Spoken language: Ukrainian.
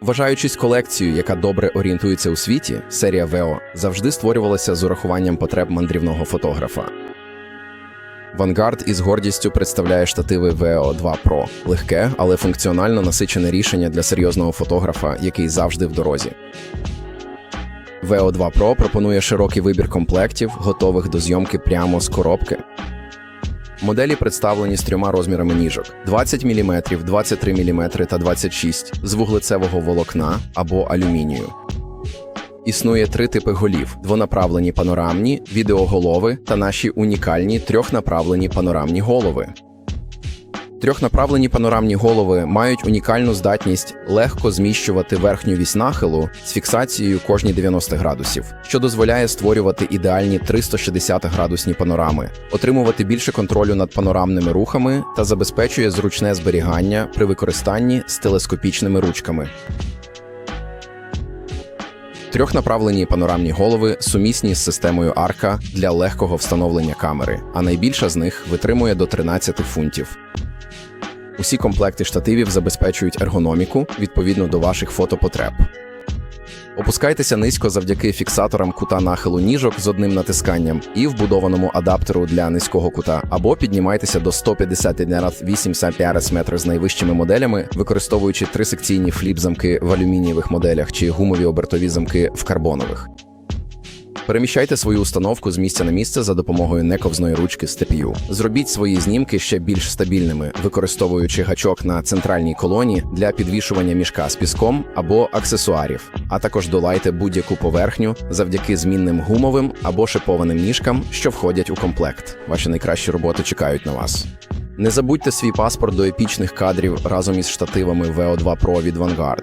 Вважаючись колекцією, яка добре орієнтується у світі, серія VEO завжди створювалася з урахуванням потреб мандрівного фотографа. Vanguard із гордістю представляє штативи VEO 2 Pro – легке, але функціонально насичене рішення для серйозного фотографа, який завжди в дорозі. VEO 2 Pro пропонує широкий вибір комплектів, готових до зйомки прямо з коробки. Моделі представлені з трьома розмірами ніжок: 20 мм, 23 мм та 26 з вуглецевого волокна або алюмінію. Існує три типи голів: двонаправлені панорамні, відеоголови та наші унікальні трьохнаправлені панорамні голови. Трьохнаправлені панорамні голови мають унікальну здатність легко зміщувати верхню вісь нахилу з фіксацією кожні 90 градусів, що дозволяє створювати ідеальні 360 градусні панорами, отримувати більше контролю над панорамними рухами та забезпечує зручне зберігання при використанні з телескопічними ручками. Трьохнаправлені панорамні голови сумісні з системою арка для легкого встановлення камери, а найбільша з них витримує до 13 фунтів. Усі комплекти штативів забезпечують ергономіку відповідно до ваших фотопотреб. Опускайтеся низько завдяки фіксаторам кута нахилу ніжок з одним натисканням і вбудованому адаптеру для низького кута, або піднімайтеся до 150 на 85 метрів з найвищими моделями, використовуючи трисекційні фліп-замки в алюмінієвих моделях чи гумові обертові замки в карбонових. Переміщайте свою установку з місця на місце за допомогою нековзної ручки з TPU. Зробіть свої знімки ще більш стабільними, використовуючи гачок на центральній колоні для підвішування мішка з піском або аксесуарів, а також долайте будь-яку поверхню завдяки змінним гумовим або шипованим ніжкам, що входять у комплект. Ваші найкращі роботи чекають на вас. Не забудьте свій паспорт до епічних кадрів разом із штативами VO2 Pro від Vanguard.